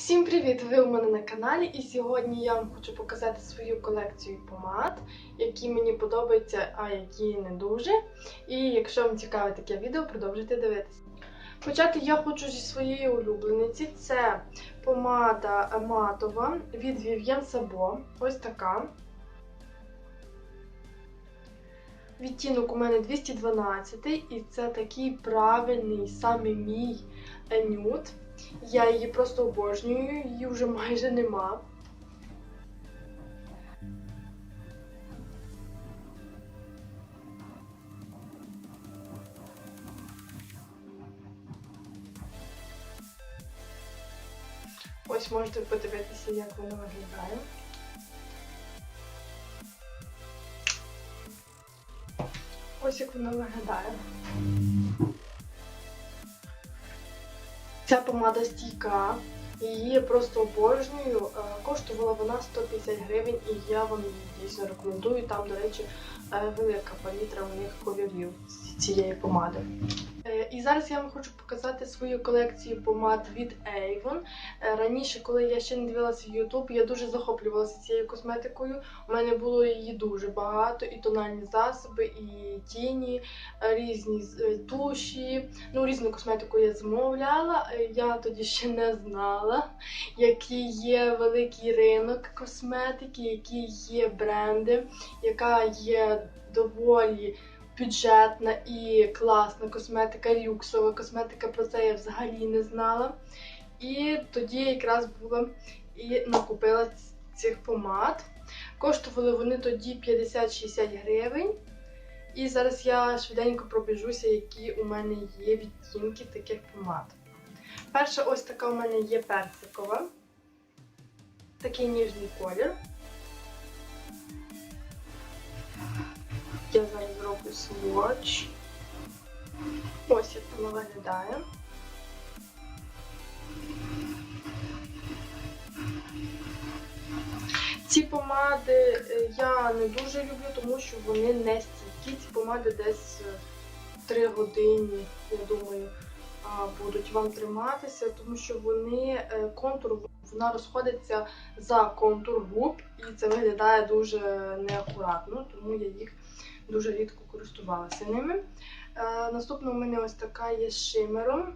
Всім привіт! Ви у мене на каналі, і сьогодні я вам хочу показати свою колекцію помад, які мені подобаються, а які не дуже. І якщо вам цікаве таке відео, продовжуйте дивитися. Почати я хочу зі своєї улюблениці. Це помада матова від Vivienne Sabo. Ось така. Відтінок у мене 212, і це такий правильний саме мій нюд. Я її просто обожнюю, її вже майже нема. Ось можете подивитися, як вона виглядає. Ось як вона виглядає. Ця помада стійка, її просто обожнюю. Е, Коштувала вона 150 гривень і я вам її дійсно рекомендую. Там, до речі, е, велика палітра у них кольорів з цієї помади. І зараз я вам хочу показати свою колекцію помад від Avon. Е, Раніше, коли я ще не дивилася YouTube, я дуже захоплювалася цією косметикою. У мене було її дуже багато, і тональні засоби, і тіні, е, різні е, туші. Ну, різну косметику я замовляла. Я тоді ще не знала, який є великий ринок косметики, які є бренди, яка є доволі бюджетна і класна косметика, люксова косметика. Про це я взагалі не знала. І тоді якраз була і накупила цих помад. Коштували вони тоді 50-60 гривень. І зараз я швиденько пробіжуся, які у мене є відтінки таких помад. Перша ось така у мене є персикова. Такий ніжний колір. Я зараз зроблю сводч. Ось як воно виглядає. Ці помади е, я не дуже люблю, тому що вони не стійкі. Ці помади десь 3 години, я думаю, будуть вам триматися, тому що вони е, контур вона розходиться за контур губ, і це виглядає дуже неакуратно, тому я їх дуже рідко користувалася ними. Е, наступна у мене ось така є з шимером.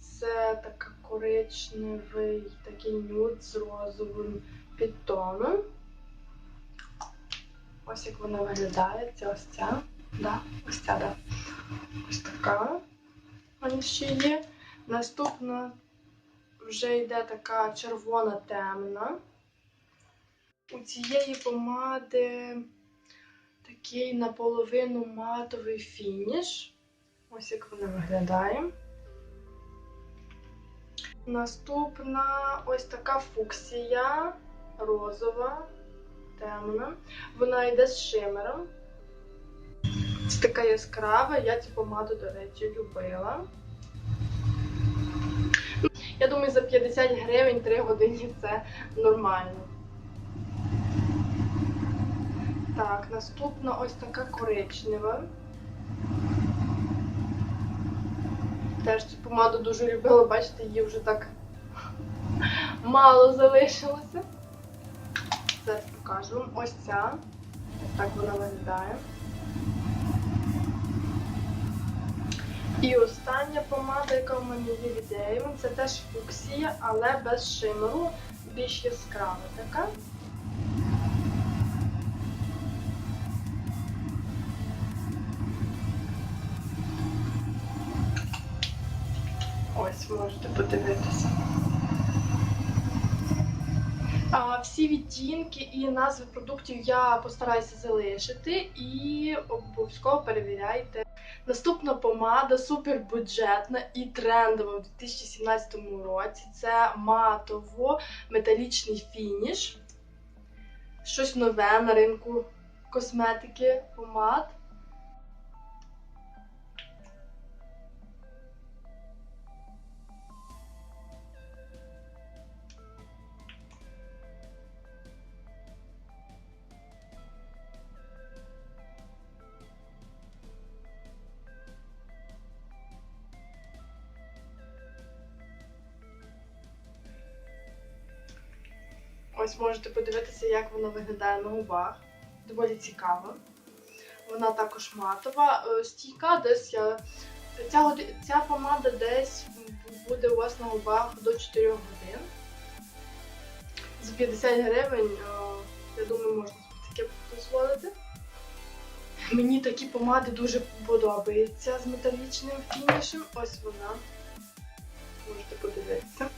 Це така коричневий такий нюд з розовим підтоном. Ось як вона виглядає. Це ось ця. Да, ось ця, да. Ось така. Вона ще є. Наступна вже йде така червона темна. У цієї помади такий наполовину матовий фініш. Ось як вона виглядає. Наступна ось така фуксія розова, темна. Вона йде з шимером. Це така яскрава, я цю помаду, до речі, любила. Я думаю, за 50 гривень 3 години це нормально. Так, наступна ось така коричнева. Теж цю помаду дуже любила, бачите, її вже так мало залишилося. Зараз покажу вам. Ось ця. Ось так вона виглядає. І остання помада, яка в мене є від Avon, це теж фуксія, але без шимеру, більш яскрава така. Можете подивитися. А, всі відтінки і назви продуктів я постараюся залишити і обов'язково перевіряйте. Наступна помада супербюджетна і трендова у 2017 році. Це матово-металічний фініш. Щось нове на ринку косметики помад. Ось можете подивитися, як вона виглядає на губах. Доволі цікаво. Вона також матова. Е, Стійка десь я. Ця, ця помада десь буде у вас на губах до 4 годин. За 50 гривень, е, я думаю, можна таке дозволити. Мені такі помади дуже подобаються з металічним фінішем. Ось вона. Можете подивитися.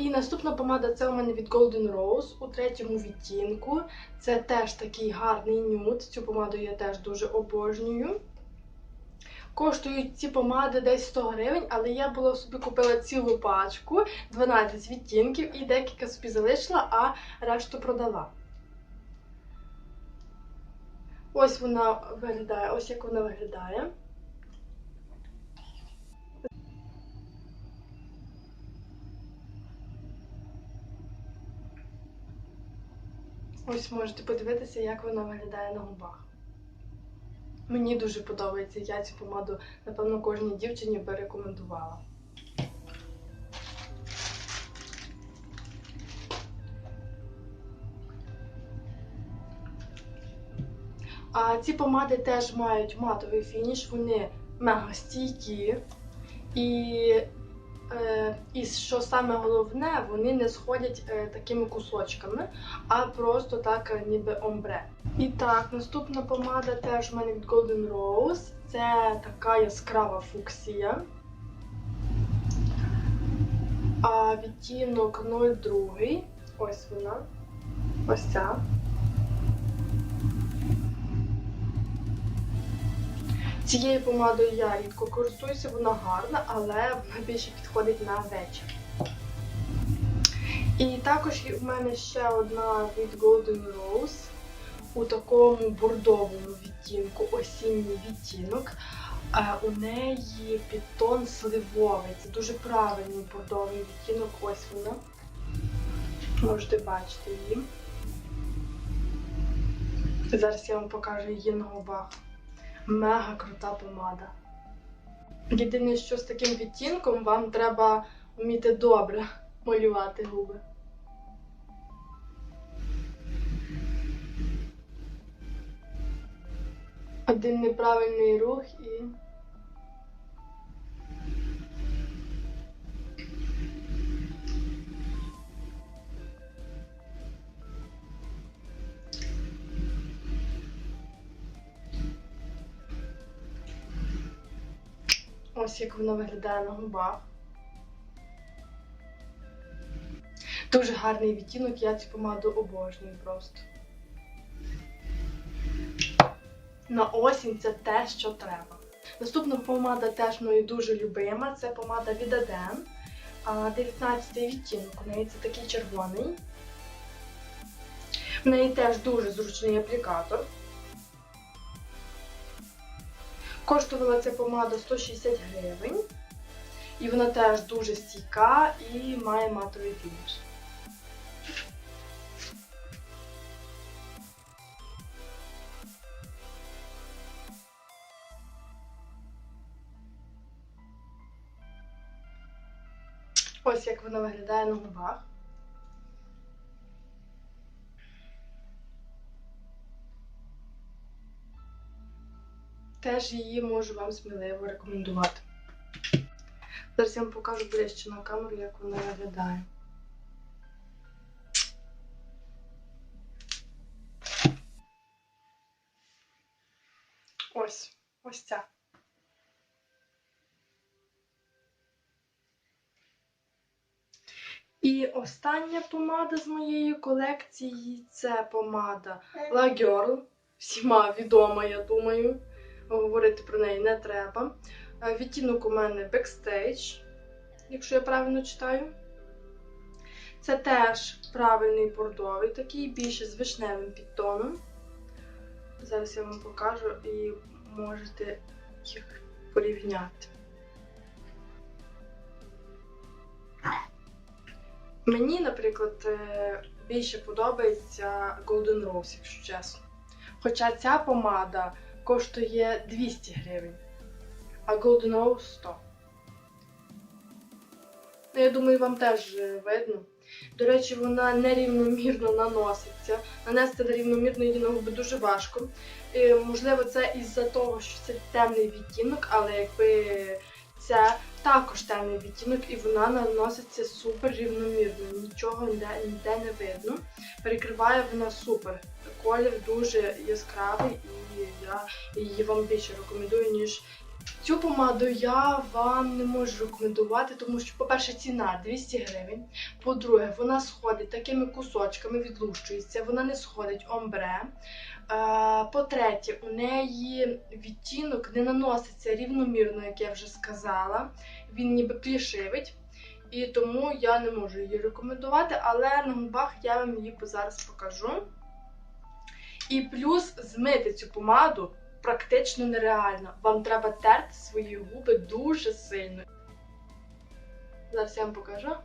І наступна помада це у мене від Golden Rose у третьому відтінку. Це теж такий гарний нюд. Цю помаду я теж дуже обожнюю. Коштують ці помади десь 100 гривень, але я була собі купила цілу пачку, 12 відтінків і декілька собі залишила, а решту продала. Ось вона виглядає, ось як вона виглядає. Ось можете подивитися, як вона виглядає на губах. Мені дуже подобається. Я цю помаду, напевно, кожній дівчині би рекомендувала. А ці помади теж мають матовий фініш, вони мега стійкі. І, і що саме головне, вони не сходять е, такими кусочками, а просто так е, ніби омбре. І так, наступна помада теж у мене від Golden Rose. Це така яскрава фуксія. А відтінок 02. Ось вона. Ось ця. Цією помадою я рідко користуюся, вона гарна, але вона більше підходить на вечір. І також у мене ще одна від Golden Rose у такому бордовому відтінку, осінній відтінок. У неї підтон сливовий. Це дуже правильний бордовий відтінок. Ось вона. Можете бачити її. Зараз я вам покажу її на губах. Мега крута помада. Єдине, що з таким відтінком вам треба вміти добре малювати губи. Один неправильний рух і. Ось як вона виглядає на губах. Дуже гарний відтінок, я цю помаду обожнюю просто. На осінь це те, що треба. Наступна помада теж мною дуже любима. Це помада від Adem. 19 відтінок. У неї це такий червоний. В неї теж дуже зручний аплікатор. Коштувала ця помада 160 гривень. І вона теж дуже стійка і має матовий фініш. Ось як вона виглядає на губах. Теж її можу вам сміливо рекомендувати. Зараз я вам покажу ближче на камеру, як вона виглядає. Ось, ось ця. І остання помада з моєї колекції це помада La Girl. Всіма відома, я думаю. Говорити про неї не треба. Е, Відтінок у мене Backstage, якщо я правильно читаю. Це теж правильний бордовий, такий більше з вишневим підтоном. Зараз я вам покажу і можете їх порівняти. Мені, наприклад, е, більше подобається Golden Rose, якщо чесно. Хоча ця помада коштує 200 гривень. а Golden O 100. Ну, я думаю, вам теж е, видно. До речі, вона нерівномірно наноситься. Нанести нерівномірно на губи дуже важко. І, можливо, це із-за того, що це темний відтінок, але якби це також темний відтінок, і вона наноситься супер рівномірно. Нічого ніде, не видно. Перекриває вона супер. Колір дуже яскравий, і я її вам більше рекомендую, ніж Цю помаду я вам не можу рекомендувати, тому що, по-перше, ціна 200 гривень. По-друге, вона сходить такими кусочками, відлущується, вона не сходить омбре. Е, По-третє, у неї відтінок не наноситься рівномірно, як я вже сказала. Він ніби плішивить. І тому я не можу її рекомендувати, але на губах я вам її зараз покажу. І плюс змити цю помаду практично нереально. Вам треба терти свої губи дуже сильно. Я вам покажу.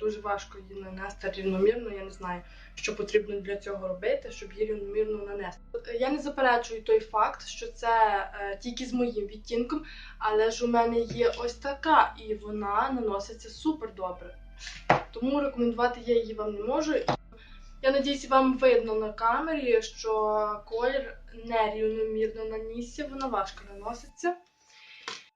Дуже важко її нанести рівномірно. Я не знаю, що потрібно для цього робити, щоб її рівномірно нанести. Я не заперечую той факт, що це е, тільки з моїм відтінком, але ж у мене є ось така, і вона наноситься супер добре. Тому рекомендувати я її вам не можу. Я надіюсь, вам видно на камері, що колір нерівномірно нанісся, вона важко наноситься.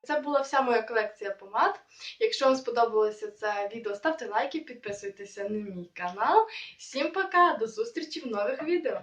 Це була вся моя колекція помад. Якщо вам сподобалося це відео, ставте лайки, підписуйтеся на мій канал. Всім пока, до зустрічі в нових відео!